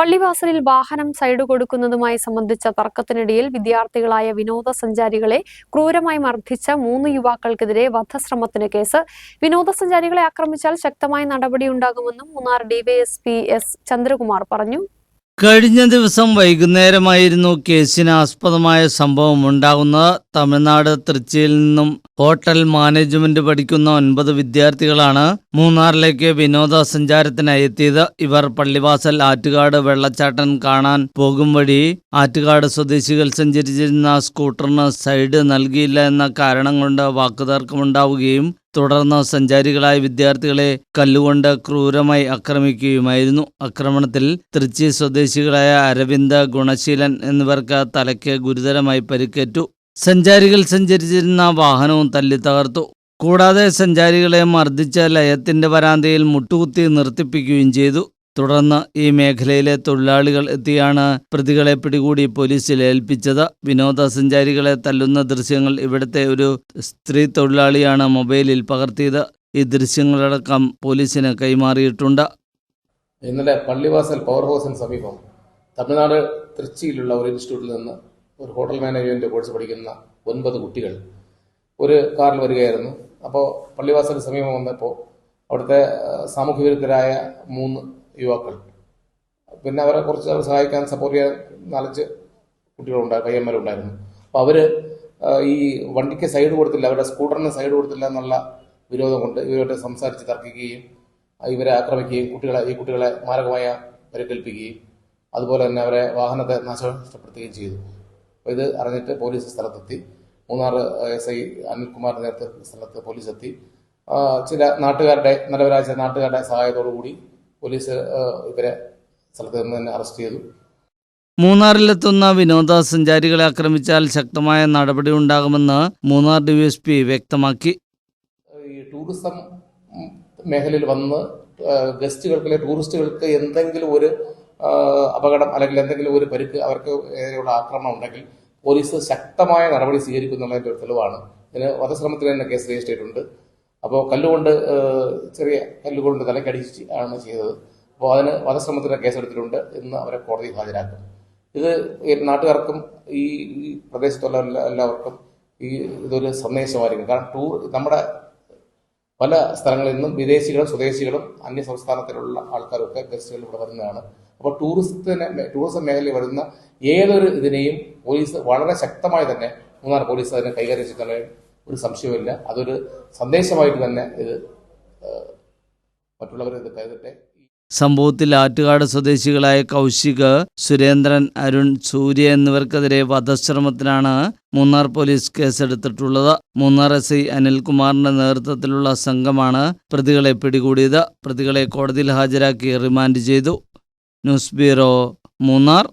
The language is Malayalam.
പള്ളിവാസലിൽ വാഹനം സൈഡ് കൊടുക്കുന്നതുമായി സംബന്ധിച്ച തർക്കത്തിനിടയിൽ വിദ്യാർത്ഥികളായ വിനോദസഞ്ചാരികളെ ക്രൂരമായി മർദ്ദിച്ച മൂന്ന് യുവാക്കൾക്കെതിരെ വധശ്രമത്തിന് കേസ്. വിനോദസഞ്ചാരികളെ ആക്രമിച്ചാൽ ശക്തമായ നടപടിയുണ്ടാകുമെന്നും മൂന്നാർ ഡിവൈഎസ്പി എസ് ചന്ദ്രകുമാർ പറഞ്ഞു. കഴിഞ്ഞ ദിവസം വൈകുന്നേരമായിരുന്നു കേസിന് ആസ്പദമായ സംഭവം ഉണ്ടാകുന്നത്. തമിഴ്നാട് തൃച്ചിയിൽ നിന്നും ഹോട്ടൽ മാനേജ്മെന്റ് പഠിക്കുന്ന ഒൻപത് വിദ്യാർത്ഥികളാണ് മൂന്നാറിലേക്ക് വിനോദസഞ്ചാരത്തിനായി എത്തിയത്. ഇവർ പള്ളിവാസൽ ആറ്റുകാട് വെള്ളച്ചാട്ടം കാണാൻ പോകും വഴി ആറ്റുകാട് സ്വദേശികൾ സഞ്ചരിച്ചിരുന്ന സ്കൂട്ടറിന് സൈഡ് നൽകിയില്ല എന്ന കാരണം കൊണ്ട് വാക്കുതർക്കമുണ്ടാവുകയും തുടർന്ന് സഞ്ചാരികളായ വിദ്യാർത്ഥികളെ കല്ലുകൊണ്ട് ക്രൂരമായി ആക്രമിക്കുകയുമായിരുന്നു. ആക്രമണത്തിൽ തൃച്ചി സ്വദേശികളായ അരവിന്ദ ഗുണശീലൻ എന്നിവർക്ക് തലയ്ക്ക് ഗുരുതരമായി പരിക്കേറ്റു. സഞ്ചാരികൾ സഞ്ചരിച്ചിരുന്ന വാഹനവും തല്ലി തകർത്തു. കൂടാതെ സഞ്ചാരികളെ മർദ്ദിച്ച ലയത്തിന്റെ വരാന്തയിൽ മുട്ടുകുത്തി നിർത്തിപ്പിക്കുകയും ചെയ്തു. തുടർന്ന് ഈ മേഖലയിലെ തൊഴിലാളികൾ എത്തിയാണ് പ്രതികളെ പിടികൂടി പോലീസിൽ ഏൽപ്പിച്ചത്. വിനോദസഞ്ചാരികളെ തല്ലുന്ന ദൃശ്യങ്ങൾ ഇവിടുത്തെ ഒരു സ്ത്രീ തൊഴിലാളിയാണ് മൊബൈലിൽ പകർത്തിയത്. ഈ ദൃശ്യങ്ങളടക്കം പോലീസിന് കൈമാറിയിട്ടുണ്ട്. ഇന്നലെ പള്ളിവാസൽ പവർ ഹൗസിന് സമീപം തമിഴ്നാട് തൃച്ചിയിലുള്ള ഒരു ഇൻസ്റ്റിറ്റ്യൂട്ടിൽ നിന്ന് ഒരു ഹോട്ടൽ മാനേജ്മെന്റ് കോഴ്സ് പഠിക്കുന്ന ഒൻപത് കുട്ടികൾ ഒരു കാറിൽ വരികയായിരുന്നു. അപ്പോൾ പള്ളിവാസൽ സമീപം വന്നപ്പോൾ അവിടുത്തെ സാമൂഹ്യ വിരുദ്ധരായ മൂന്ന് യുവാക്കൾ. പിന്നെ അവരെ കുറച്ച് അവർ സഹായിക്കാൻ സപ്പോർട്ട് ചെയ്യാൻ നാലഞ്ച് കുട്ടികളുണ്ടായി പയ്യന്മാരുണ്ടായിരുന്നു. അപ്പോൾ അവർ ഈ വണ്ടിക്ക് സൈഡ് കൊടുത്തില്ല അവരുടെ സ്കൂട്ടറിന് സൈഡ് കൊടുത്തില്ല എന്നുള്ള വിരോധം കൊണ്ട് ഇവരോട്ട് സംസാരിച്ച് തർക്കിക്കുകയും ഇവരെ ആക്രമിക്കുകയും കുട്ടികളെ ഈ കുട്ടികളെ മാരകമായ പരിക്കേൽപ്പിക്കുകയും അതുപോലെ തന്നെ അവരെ വാഹനത്തെ നാശനഷ്ടപ്പെടുത്തുകയും ചെയ്തു. അപ്പോൾ ഇത് അറിഞ്ഞിട്ട് പോലീസ് സ്ഥലത്തെത്തി. മൂന്നാർ എസ് ഐ അനിൽകുമാർ നേതൃത്വ സ്ഥലത്ത് പോലീസ് എത്തി ചില നാട്ടുകാരുടെ നിലവരായ നാട്ടുകാരുടെ സഹായത്തോടു കൂടി പോലീസ് ഇവരെ സ്ഥലത്ത് നിന്ന് തന്നെ അറസ്റ്റ് ചെയ്തു. മൂന്നാറിലെത്തുന്ന വിനോദസഞ്ചാരികളെ ആക്രമിച്ചാൽ ശക്തമായ നടപടി ഉണ്ടാകുമെന്ന് മൂന്നാർ ഡിവൈഎസ്പി വ്യക്തമാക്കി. ഈ ടൂറിസം മേഖലയിൽ വന്ന് ഗസ്റ്റുകൾക്ക് അല്ലെങ്കിൽ ടൂറിസ്റ്റുകൾക്ക് എന്തെങ്കിലും ഒരു അപകടം അല്ലെങ്കിൽ എന്തെങ്കിലും ഒരു പരിക്ക് അവർക്ക് നേരെയുള്ള ആക്രമണം ഉണ്ടെങ്കിൽ പോലീസ് ശക്തമായ നടപടി സ്വീകരിക്കുന്നുള്ളതിന്റെ ഒരു തെളിവാണ്. ഇതിന് വധശ്രമത്തിന് തന്നെ കേസ് രജിസ്റ്റർ ചെയ്തിട്ടുണ്ട്. അപ്പോൾ കല്ലുകൊണ്ട് ചെറിയ കല്ലുകൊണ്ട് തലക്കടിച്ച് ആണ് ചെയ്തത്. അപ്പോൾ അതിന് വധശ്രമത്തിന് കേസെടുത്തിട്ടുണ്ട് എന്ന് അവരെ കോടതി ഹാജരാക്കും. ഇത് നാട്ടുകാർക്കും ഈ പ്രദേശത്തുള്ള എല്ലാവർക്കും ഈ ഇതൊരു സന്ദേശമായിരിക്കും. കാരണം ടൂർ നമ്മുടെ പല സ്ഥലങ്ങളിൽ നിന്നും വിദേശികളും സ്വദേശികളും അന്യ സംസ്ഥാനത്തിലുള്ള ആൾക്കാരൊക്കെ ഗസ്റ്റുകൾ ഇവിടെ വരുന്നതാണ്. അപ്പോൾ ടൂറിസത്തിന് ടൂറിസം മേഖലയിൽ വരുന്ന ഏതൊരു ഇതിനെയും പോലീസ് വളരെ ശക്തമായി തന്നെ മൂന്നാർ പോലീസ് അതിനെ കൈകാര്യം ചെയ്യുന്ന ഒരു സംശയവുമില്ല. അതൊരു സന്ദേശമായിട്ട് തന്നെ ഇത് മറ്റുള്ളവർ ഇത് കരുതട്ടെ. സംഭവത്തിൽ ആറ്റുകാട് സ്വദേശികളായ കൗശിക് സുരേന്ദ്രൻ അരുൺ സൂര്യ എന്നിവർക്കെതിരെ വധശ്രമത്തിനാണ് മൂന്നാർ പോലീസ് കേസെടുത്തിട്ടുള്ളത്. മൂന്നാർ എസ് ഐ അനിൽകുമാറിന്റെ നേതൃത്വത്തിലുള്ള സംഘമാണ് പ്രതികളെ പിടികൂടിയത്. പ്രതികളെ കോടതിയിൽ ഹാജരാക്കി റിമാൻഡ് ചെയ്തു. News bureau Munnar.